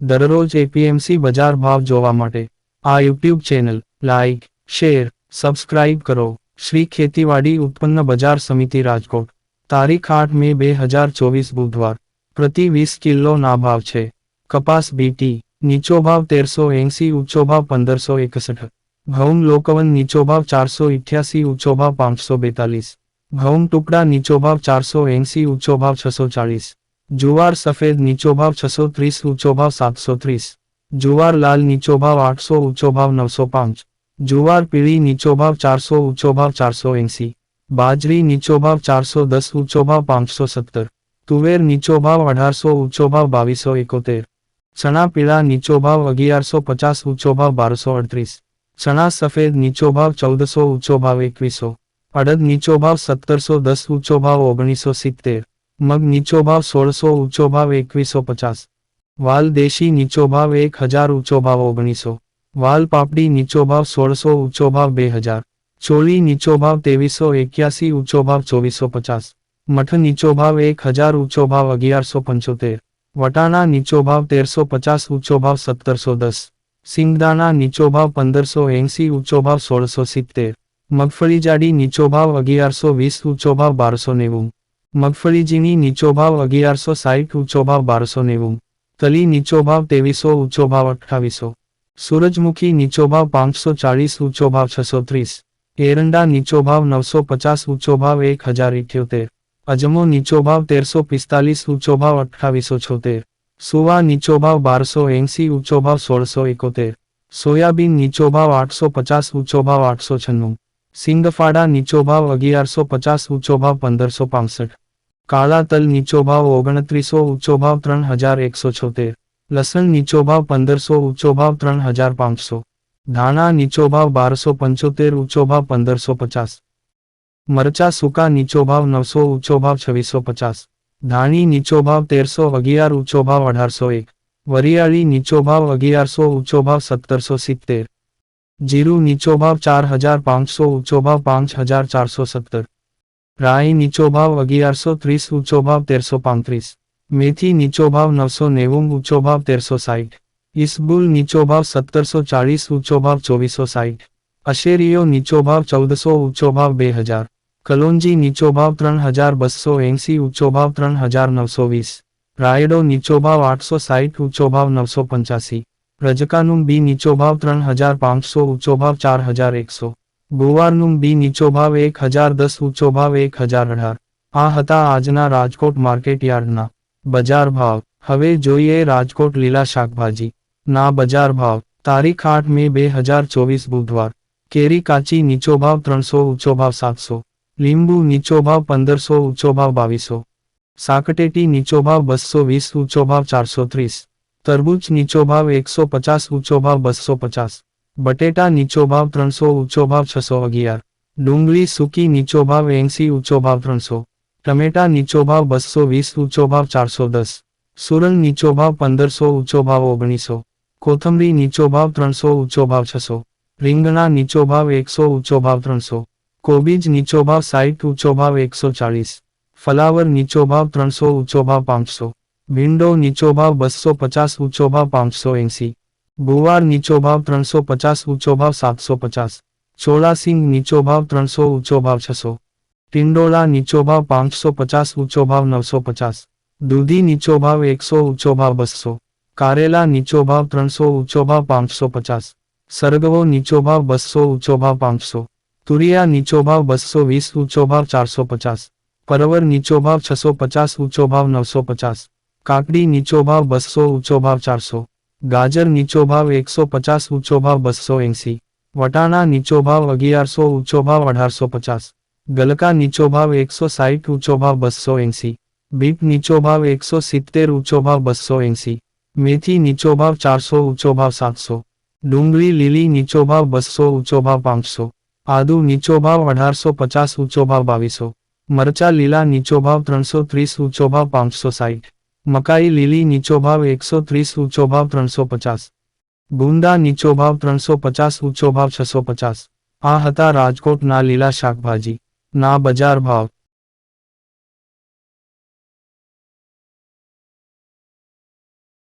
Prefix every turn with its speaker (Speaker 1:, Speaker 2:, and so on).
Speaker 1: દરરોજ એપીએમસી બજાર ભાવ જોવા માટે. આ YouTube channel like share subscribe કરો. શ્રી ખેતીવાડી ઉત્પન્ન બજાર સમિતિ રાજકોટ. તારીખ આઠ મે બે હજાર ચોવીસ બુધવાર. પ્રતિ વીસ કિલો ના ભાવ છે. કપાસ બીટી નીચો ભાવ તેરસો એંસી, ઊંચો ભાવ પંદરસો એકસઠ. ઘઉં લોકવન, નીચો ભાવ ચારસો ઇઠ્યાસી, ઊંચો ભાવ પાંચસો બેતાલીસ. ઘઉં ટુકડા, નીચો ભાવ ચારસો એંસી, ઊંચો ભાવ છસો ચાળીસ. જુવાર સફેદ નીચો ભાવ છસો ત્રીસ ઊંચો ભાવ સાતસો ત્રીસ જુવાર લાલ નીચો ભાવ આઠસો, ઊંચો ભાવ નવસો પાંચ. જુવાર પીળી નીચો ભાવ ચારસો, ઊંચો ભાવ ચારસો એંસી. બાજરી નીચો ભાવ ચારસો દસ, ઊંચો ભાવ પાંચસો સત્તર. તુવેર નીચો ભાવ અઢારસો, ઊંચો ભાવ બાવીસો એકોતેર. ચણા પીળા નીચો ભાવ અગિયારસો પચાસ, ઊંચો ભાવ બારસો અડત્રીસ. ચણા સફેદ નીચો ભાવ ચૌદસો, ઊંચો ભાવ એકવીસો. અડદ નીચો ભાવ સત્તરસો દસ, ઊંચો ભાવ ઓગણીસો સિત્તેર. મગ નીચો ભાવ સોળસો, ઊંચો ભાવ એકવીસો પચાસ. વાલ દેશી નીચો ભાવ એક હજાર, ઊંચો ભાવ ઓગણીસો. વાલ પાપડી નીચો ભાવ સોળસો, ઊંચો ભાવ બે હજાર. ચોળી નીચો ભાવ ત્રેવીસો, એક્યાસી, ઊંચો ભાવ ચોવીસો પચાસ. મઠ નીચો ભાવ એક હજાર, ઊંચો ભાવ અગિયારસો પંચોતેર. વટાણા નીચો ભાવ તેરસો પચાસ, ઊંચો ભાવ સત્તરસો દસ. સિંગદાણા નીચો ભાવ પંદરસો એંસી, ઊંચો ભાવ સોળસો સિત્તેર. મગફળી જાડી નીચો ભાવ અગિયારસો વીસ, ઊંચો ભાવ બારસો નેવું. મગફળી ઝીણી નીચો ભાવ અગિયારસો સાહીઠ, ઊંચો ભાવ બારસો નેવું, તલી નીચો ભાવ ત્રેવીસો ઊંચો ભાવ અઠ્ઠાવીસો, સૂરજમુખી નીચો ભાવ પાંચસો ચાળીસ, ઊંચો ભાવ છસો ત્રીસ, એરંડા નીચો ભાવ નવસો પચાસ, ઊંચો ભાવ એક હજાર ઇઠ્યોતેર, અજમો નીચો ભાવ તેરસો પિસ્તાલીસ, ઊંચો ભાવ અઠ્ઠાવીસો છોતેર, સુવા નીચો ભાવ બારસો એંસી, ઊંચો ભાવ સોળસો એકોતેર, સોયાબીન નીચો ભાવ આઠસો પચાસ, ઊંચો ભાવ આઠસો છન્નું સિંગફાડા નીચો ભાવ અગિયારસો પચાસ, ઊંચો ભાવ પંદરસો પાસઠ. કાળા તલ નીચો ભાવ ઓગણત્રીસો, ઊંચો ભાવ ત્રણ હજાર એકસો છોતેર. લસણ નીચો ભાવ પંદરસો, ઊંચો ભાવ ત્રણ હજાર પાંચસો. ધાણા નીચો ભાવ બારસો પંચોતેર, ઊંચો ભાવ પંદરસો પચાસ. મરચા સૂકા નીચો ભાવ નવસો, ઊંચો ભાવ છવ્વીસો પચાસ. ધાણી નીચો ભાવ તેરસો, અગિયાર, ઊંચો ભાવ અઢારસો એક. વરિયાળી નીચો ભાવ અગિયારસો, ઊંચો ભાવ સત્તરસો સિત્તેર. જીરું નીચો ભાવ ચાર હજાર પાંચસો ઊંચો ભાવ પાંચ હજાર ચારસો સત્તર રાઈ નીચો ભાવ અગિયારસો ત્રીસ ઊંચો ભાવ તેરસો પાંત્રીસ મેથી નીચો ભાવ નવસો નેવું ઊંચો ભાવ તેરસો સાઠ ઇસબુલ નીચો ભાવ સત્તરસો ચાળીસ ઊંચો ભાવ ચોવીસો સાઠ અશેરીઓ નીચો ભાવ ચૌદસો ઊંચો ભાવ બે હજાર કલોંજી નીચો ભાવ ત્રણ હજાર બસો એંસી ઊંચો ભાવ ત્રણ હજાર નવસો વીસ રાયડો નીચો ભાવ આઠસો સાઠ ઊંચો ભાવ નવસો પંચ્યાસી રજકાનું બી નીચો ભાવ ત્રણ હજાર પાંચસો, ઊંચો ભાવ ચાર હજાર એકસો. ગુવારનું બી નીચો ભાવ એક હજાર દસ, ઊંચો ભાવ એક હજાર અઢાર. આ હતા આજના રાજકોટ માર્કેટ યાર્ડના. બજાર ભાવ. હવે જોઈએ રાજકોટ લીલા શાકભાજી. ના બજાર ભાવ. તારીખ આઠ મે બે હજાર ચોવીસ બુધવાર. કેરી કાચી નીચો ભાવ ત્રણસો, ઊંચો ભાવ સાતસો. લીંબુ નીચો ભાવ પંદરસો, ઊંચો ભાવ બાવીસો. સાકટેટી નીચો ભાવ બસો વીસ, ઊંચો ભાવ ચારસો ત્રીસ. તરબૂચ નીચો ભાવ એકસો પચાસ, ઊંચો ભાવ બસો પચાસ. બટેટા નીચો ભાવ ત્રણસો, ઊંચો ભાવ છસો અગિયાર. ડુંગળી સૂકી નીચો ભાવ એંસી, ઊંચો ભાવ ત્રણસો. ટમેટા નીચો ભાવ બસો વીસ, ઊંચો ભાવ ચારસો દસ. સુરણ નીચો ભાવ પંદરસો, ઊંચો ભાવ ઓગણીસો. કોથમરી નીચો ભાવ ત્રણસો, ઊંચો ભાવ છસો. રીંગણા નીચો ભાવ એકસો, ઊંચો ભાવ ત્રણસો. કોબીજ નીચો ભાવ સાઠ ઊંચો ભાવ એકસો ચાળીસ ફલાવર નીચો ભાવ ત્રણસો, ઊંચો ભાવ પાંચસો. ભીંડો નીચો ભાવ બસો પચાસ ઊંચો ભાવ પાંચસો એંસી ગુવાર નીચો ભાવ ત્રણસો પચાસ ઊંચો ભાવ સાતસો પચાસ. ચોળાસિંગ નીચો ભાવ ત્રણસો ઊંચો ભાવ છસો. ટિંડોળા નીચો ભાવ પાંચસો પચાસ ઊંચો ભાવ નવસો પચાસ. દૂધી નીચો ભાવ એકસો ઊંચો ભાવ બસો. કારેલા નીચો ભાવ ત્રણસો ઊંચો ભાવ પાંચસો પચાસ. સરગવો નીચો ભાવ બસો ઊંચો ભાવ પાંચસો. તુરિયા નીચો ભાવ બસો વીસ ઊંચો ભાવ ચારસો પચાસ. પરવર નીચો ભાવ છસો પચાસ ઊંચો ભાવ નવસો પચાસ. કાકડી નીચો ભાવ બસો, ઊંચો ભાવ ચારસો. ગાજર નીચો ભાવ એકસો પચાસ, ઊંચો ભાવ બસો એંસી. વટાણા નીચો ભાવ અગિયારસો, ઊંચો ભાવ અઢારસો પચાસ. ગલકા નીચો ભાવ એકસો સાઠ, ઊંચો ભાવ બસો એંસી. બીટ નીચો ભાવ એકસો સિત્તેર, ઊંચો ભાવ બસો એંસી. મેથી નીચો ભાવ ચારસો, ઊંચો ભાવ સાતસો. ડુંગળી લીલી નીચો ભાવ બસો, ઊંચો ભાવ પાંચસો. આદુ નીચો ભાવ અઢારસો પચાસ, ઊંચો ભાવ બાવીસો. મરચા લીલા નીચો ભાવ ત્રણસો ત્રીસ, ઊંચો ભાવ પાંચસો સાઠ. મકાઈ લીલી નીચો ભાવ એકસો ત્રીસ ઊંચો ભાવ ત્રણસો પચાસ. ગુંદા નીચો ભાવ ત્રણસો પચાસ ઊંચો ભાવ છસો પચાસ. આ હતા રાજકોટના લીલા શાકભાજી. ના બજાર ભાવ.